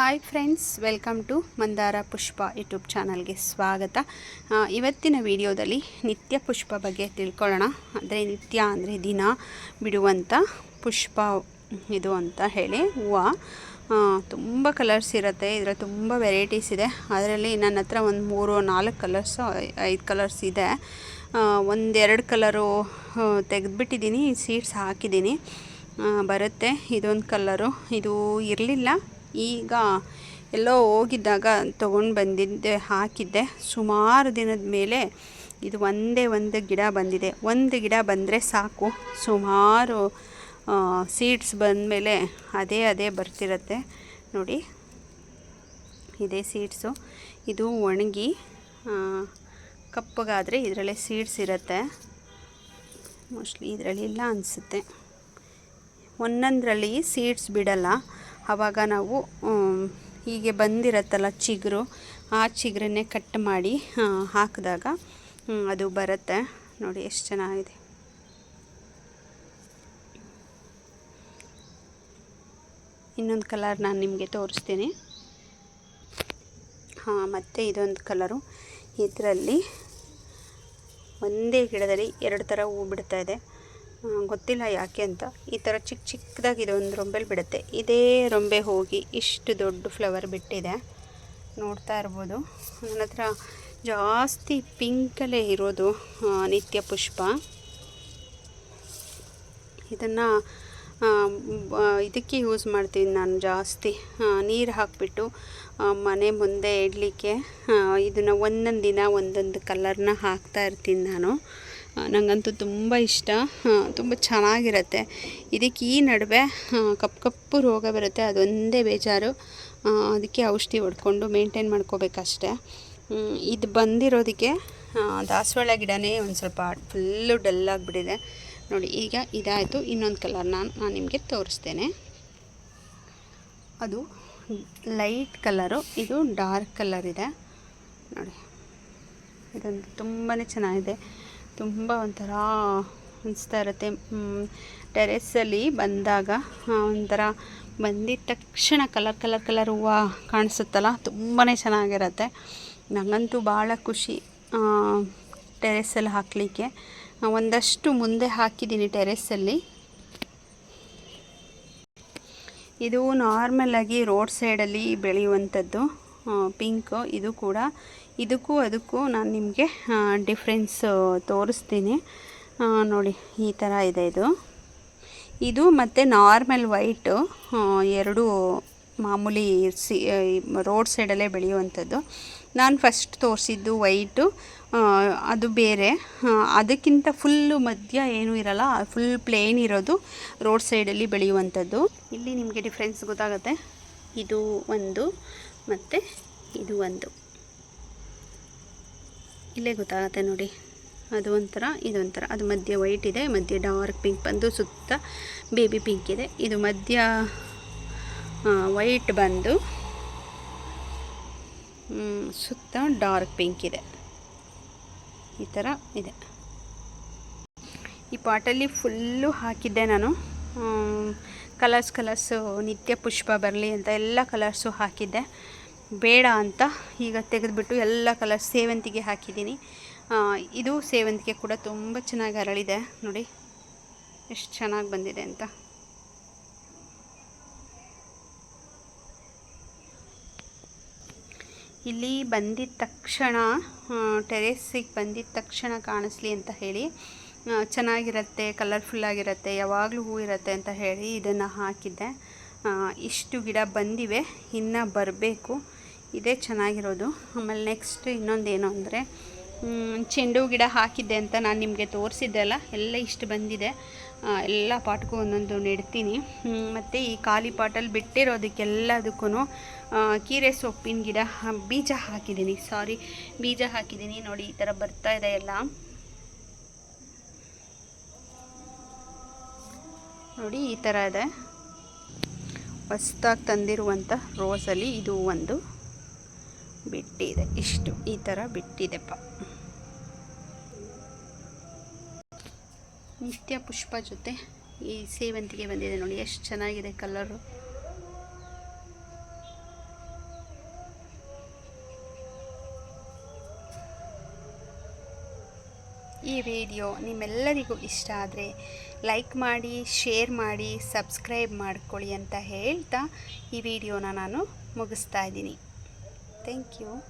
Hi friends welcome to Mandara Pushpa YouTube ಚಾನಲ್ಗೆ ಸ್ವಾಗತ. ಇವತ್ತಿನ ವಿಡಿಯೋದಲ್ಲಿ ನಿತ್ಯ ಪುಷ್ಪ ಬಗ್ಗೆ ತಿಳ್ಕೊಳ್ಳೋಣ. ಅಂದರೆ ನಿತ್ಯ ಅಂದರೆ ದಿನ ಬಿಡುವಂಥ ಪುಷ್ಪ ಇದು ಅಂತ ಹೇಳಿ. ಹೂವು ತುಂಬ ಕಲರ್ಸ್ ಇರುತ್ತೆ. ಇದರಲ್ಲಿ ತುಂಬ ವೆರೈಟೀಸ್ ಇದೆ. ಅದರಲ್ಲಿ ನನ್ನ ಹತ್ರ ಒಂದು ಮೂರು, ನಾಲ್ಕು ಕಲರ್ಸ್ ಐದು ಕಲರ್ಸ್ ಇದೆ. ಒಂದೆರಡು ಕಲರು ತೆಗೆದುಬಿಟ್ಟಿದ್ದೀನಿ ಸೀಡ್ಸ್ ಹಾಕಿದ್ದೀನಿ. ಬರುತ್ತೆ. ಇದೊಂದು ಕಲ್ಲರು ಇದು ಇರಲಿಲ್ಲ. ಈಗ ಎಲ್ಲೋ ಹೋಗಿದ್ದಾಗ ತೊಗೊಂಡು ಬಂದಿದ್ದೆ, ಹಾಕಿದ್ದೆ. ಸುಮಾರು ದಿನದ ಮೇಲೆ ಇದು ಒಂದೇ ಒಂದು ಗಿಡ ಬಂದಿದೆ. ಒಂದು ಗಿಡ ಬಂದರೆ ಸಾಕು. ಸುಮಾರು ಸೀಡ್ಸ್ ಬಂದಮೇಲೆ ಅದೇ ಅದೇ ಬರ್ತಿರತ್ತೆ. ನೋಡಿ, ಇದೇ ಸೀಡ್ಸು ಇದು ಒಣಗಿ ಕಪ್ಪಗಾದರೆ ಇದರಲ್ಲೇ ಸೀಡ್ಸ್ ಇರುತ್ತೆ. ಮೋಸ್ಟ್ಲಿ ಇದರಲ್ಲಿ ಇಲ್ಲ ಅನಿಸುತ್ತೆ. ಒಂದೊಂದರಲ್ಲಿ ಸೀಡ್ಸ್ ಬಿಡಲ್ಲ. ಆವಾಗ ನಾವು ಹೀಗೆ ಬಂದಿರತ್ತಲ್ಲ ಚಿಗುರು, ಆ ಚಿಗುರನ್ನೇ ಕಟ್ ಮಾಡಿ ಹಾಕಿದಾಗ ಅದು ಬರುತ್ತೆ. ನೋಡಿ ಎಷ್ಟು ಚೆನ್ನಾಗಿದೆ. ಇನ್ನೊಂದು ಕಲರ್ ನಾನು ನಿಮಗೆ ತೋರಿಸ್ತೀನಿ. ಹಾಂ, ಮತ್ತು ಇದೊಂದು ಕಲರು ಇದರಲ್ಲಿ ಒಂದೇ ಗಿಡದಲ್ಲಿ ಎರಡು ಥರ ಹೂ ಬಿಡ್ತಾ ಇದೆ. ಗೊತ್ತಿಲ್ಲ ಯಾಕೆ ಅಂತ. ಈ ಥರ ಚಿಕ್ಕ ಚಿಕ್ಕದಾಗಿ ಇದೊಂದು ರೊಂಬೆಲಿ ಬಿಡುತ್ತೆ. ಇದೇ ರೊಂಬೆ ಹೋಗಿ ಇಷ್ಟು ದೊಡ್ಡ ಫ್ಲವರ್ ಬಿಟ್ಟಿದೆ. ನೋಡ್ತಾ ಇರ್ಬೋದು. ನನ್ನ ಹತ್ರ ಜಾಸ್ತಿ ಪಿಂಕಲ್ಲೇ ಇರೋದು ನಿತ್ಯ ಪುಷ್ಪ. ಇದನ್ನು ಇದಕ್ಕೆ ಯೂಸ್ ಮಾಡ್ತೀನಿ ನಾನು ಜಾಸ್ತಿ. ನೀರು ಹಾಕಿಬಿಟ್ಟು ಮನೆ ಮುಂದೆ ಇಡಲಿಕ್ಕೆ ಇದನ್ನು ಒಂದೊಂದು ದಿನ ಒಂದೊಂದು ಕಲರ್ನ ಹಾಕ್ತಾ ಇರ್ತೀನಿ ನಾನು. ನನಗಂತೂ ತುಂಬ ಇಷ್ಟ. ತುಂಬ ಚೆನ್ನಾಗಿರುತ್ತೆ. ಇದಕ್ಕೆ ಈ ನಡುವೆ ಕಪ್ಪು ಕಪ್ಪು ರೋಗ ಬರುತ್ತೆ. ಅದೊಂದೇ ಬೇಜಾರು. ಅದಕ್ಕೆ ಔಷಧಿ ಹೊಡ್ಕೊಂಡು ಮೇಂಟೈನ್ ಮಾಡ್ಕೋಬೇಕಷ್ಟೆ. ಇದು ಬಂದಿರೋದಕ್ಕೆ ದಾಸವಾಳ ಗಿಡನೇ ಒಂದು ಸ್ವಲ್ಪ ಫುಲ್ಲು ಡಲ್ ಆಗಿಬಿಟ್ಟಿದೆ. ನೋಡಿ, ಈಗ ಇದಾಯಿತು. ಇನ್ನೊಂದು ಕಲರ್ ನಾನು ನಾನು ನಿಮಗೆ ತೋರಿಸ್ತೇನೆ. ಅದು ಲೈಟ್ ಕಲರು, ಇದು ಡಾರ್ಕ್ ಕಲರ್ ಇದೆ. ನೋಡಿ, ಇದೊಂದು ತುಂಬಾ ಚೆನ್ನಾಗಿದೆ. ತುಂಬ ಒಂಥರ ಅನಿಸ್ತಾ ಇರುತ್ತೆ. ಟೆರೆಸಲ್ಲಿ ಬಂದಾಗ ಒಂಥರ ಬಂದಿದ ತಕ್ಷಣ ಕಲರ್ ಕಲರ್ ಕಲರ್ ಹೂವು ಕಾಣಿಸುತ್ತಲ್ಲ ತುಂಬಾ ಚೆನ್ನಾಗಿರುತ್ತೆ. ನನಗಂತೂ ಭಾಳ ಖುಷಿ ಟೆರೆಸಲ್ಲಿ ಹಾಕಲಿಕ್ಕೆ. ಒಂದಷ್ಟು ಮುಂದೆ ಹಾಕಿದ್ದೀನಿ ಟೆರೆಸ್ಸಲ್ಲಿ. ಇದು ನಾರ್ಮಲಾಗಿ ರೋಡ್ ಸೈಡಲ್ಲಿ ಬೆಳೆಯುವಂಥದ್ದು ಪಿಂಕ್. ಇದು ಕೂಡ ಇದಕ್ಕೂ ಅದಕ್ಕೂ ನಾನು ನಿಮಗೆ ಡಿಫ್ರೆನ್ಸ್ ತೋರಿಸ್ತೀನಿ. ನೋಡಿ, ಈ ಥರ ಇದೆ ಇದು. ಇದು ಮತ್ತು ನಾರ್ಮಲ್ ವೈಟು ಎರಡು ಮಾಮೂಲಿ ಸಿ ರೋಡ್ ಸೈಡಲ್ಲೇ ಬೆಳೆಯುವಂಥದ್ದು. ನಾನು ಫಸ್ಟ್ ತೋರಿಸಿದ್ದು ವೈಟು ಅದು ಬೇರೆ. ಅದಕ್ಕಿಂತ ಫುಲ್ಲು ಮಧ್ಯ ಏನೂ ಇರಲ್ಲ ಫುಲ್ ಪ್ಲೇನ್ ಇರೋದು ರೋಡ್ ಸೈಡಲ್ಲಿ ಬೆಳೆಯುವಂಥದ್ದು. ಇಲ್ಲಿ ನಿಮಗೆ ಡಿಫ್ರೆನ್ಸ್ ಗೊತ್ತಾಗುತ್ತೆ. ಇದು ಒಂದು, ಮತ್ತು ಇದು ಒಂದು. ಇಲ್ಲೇ ಗೊತ್ತಾಗುತ್ತೆ ನೋಡಿ. ಅದು ಒಂಥರ ಇದೊಂಥರ ಅದು ಮಧ್ಯ ವೈಟ್ ಇದೆ, ಮಧ್ಯ ಡಾರ್ಕ್ ಪಿಂಕ್ ಬಂದು ಸುತ್ತ ಬೇಬಿ ಪಿಂಕ್ ಇದೆ. ಇದು ಮಧ್ಯ ವೈಟ್ ಬಂದು ಸುತ್ತ ಡಾರ್ಕ್ ಪಿಂಕ್ ಇದೆ. ಈ ಥರ ಇದೆ. ಈ ಪಾಟಲ್ಲಿ ಫುಲ್ಲು ಹಾಕಿದ್ದೆ ನಾನು. ಕಲರ್ಸ್ ಕಲರ್ಸು ನಿತ್ಯ ಪುಷ್ಪ ಬರಲಿ ಅಂತ ಎಲ್ಲ ಕಲರ್ಸು ಹಾಕಿದ್ದೆ. ಬೇಡ ಅಂತ ಈಗ ತೆಗೆದುಬಿಟ್ಟು ಎಲ್ಲ ಕಲರ್ ಸೇವಂತಿಗೆ ಹಾಕಿದ್ದೀನಿ. ಇದು ಸೇವಂತಿಗೆ ಕೂಡ ತುಂಬ ಚೆನ್ನಾಗಿ ಅರಳಿದೆ. ನೋಡಿ, ಎಷ್ಟು ಚೆನ್ನಾಗಿ ಬಂದಿದೆ ಅಂತ. ಇಲ್ಲಿ ಬಂದಿದ್ದ ತಕ್ಷಣ ಟೆರೇಸಿಗೆ ಬಂದಿದ್ದ ತಕ್ಷಣ ಕಾಣಿಸ್ಲಿ ಅಂತ ಹೇಳಿ ಚೆನ್ನಾಗಿರುತ್ತೆ ಕಲರ್ಫುಲ್ಲಾಗಿರುತ್ತೆ ಯಾವಾಗಲೂ ಹೂ ಇರುತ್ತೆ ಅಂತ ಹೇಳಿ ಇದನ್ನು ಹಾಕಿದ್ದೆ. ಇಷ್ಟು ಗಿಡ ಬಂದಿವೆ, ಇನ್ನು ಬರಬೇಕು. ಇದೇ, ಚೆನ್ನಾಗಿರೋದು. ಆಮೇಲೆ ನೆಕ್ಸ್ಟ್ ಇನ್ನೊಂದೇನು ಅಂದರೆ ಚೆಂಡು ಗಿಡ ಹಾಕಿದ್ದೆ ಅಂತ ನಾನು ನಿಮಗೆ ತೋರಿಸಿದ್ದೆ ಅಲ್ಲ, ಎಲ್ಲ ಇಷ್ಟು ಬಂದಿದೆ. ಎಲ್ಲ ಪಾಟ್ಗೂ ಒಂದೊಂದು ನೆಡ್ತೀನಿ. ಮತ್ತು ಈ ಖಾಲಿ ಪಾಟಲ್ಲಿ ಬಿಟ್ಟಿರೋದಕ್ಕೆಲ್ಲದಕ್ಕೂ ಕೀರೆ ಸೊಪ್ಪಿನ ಗಿಡ ಬೀಜ ಹಾಕಿದ್ದೀನಿ. ಸಾರಿ ಬೀಜ ಹಾಕಿದ್ದೀನಿ. ನೋಡಿ, ಈ ಥರ ಬರ್ತಾ ಇದೆ ಎಲ್ಲ. ನೋಡಿ, ಈ ಥರ ಇದೆ. ಹೊಸ್ದಾಗಿ ತಂದಿರುವಂಥ ರೋಸಲ್ಲಿ ಇದು ಒಂದು. ಬಿಟ್ಟಿದೆ. ಇಷ್ಟು. ಈ ಥರ ಬಿಟ್ಟಿದೆಪ್ಪ ನಿತ್ಯ ಪುಷ್ಪ ಜೊತೆ ಈ ಸೇವಂತಿಗೆ ಬಂದಿದೆ ನೋಡಿ. ಎಷ್ಟು ಚೆನ್ನಾಗಿದೆ ಕಲರು. ಈ ವಿಡಿಯೋ ನಿಮ್ಮೆಲ್ಲರಿಗೂ ಇಷ್ಟ ಆದರೆ ಲೈಕ್ ಮಾಡಿ, ಶೇರ್ ಮಾಡಿ, ಸಬ್ಸ್ಕ್ರೈಬ್ ಮಾಡ್ಕೊಳ್ಳಿ ಅಂತ ಹೇಳ್ತಾ ಈ ವಿಡಿಯೋನ ನಾನು ಮುಗಿಸ್ತಾ ಇದ್ದೀನಿ. Thank you.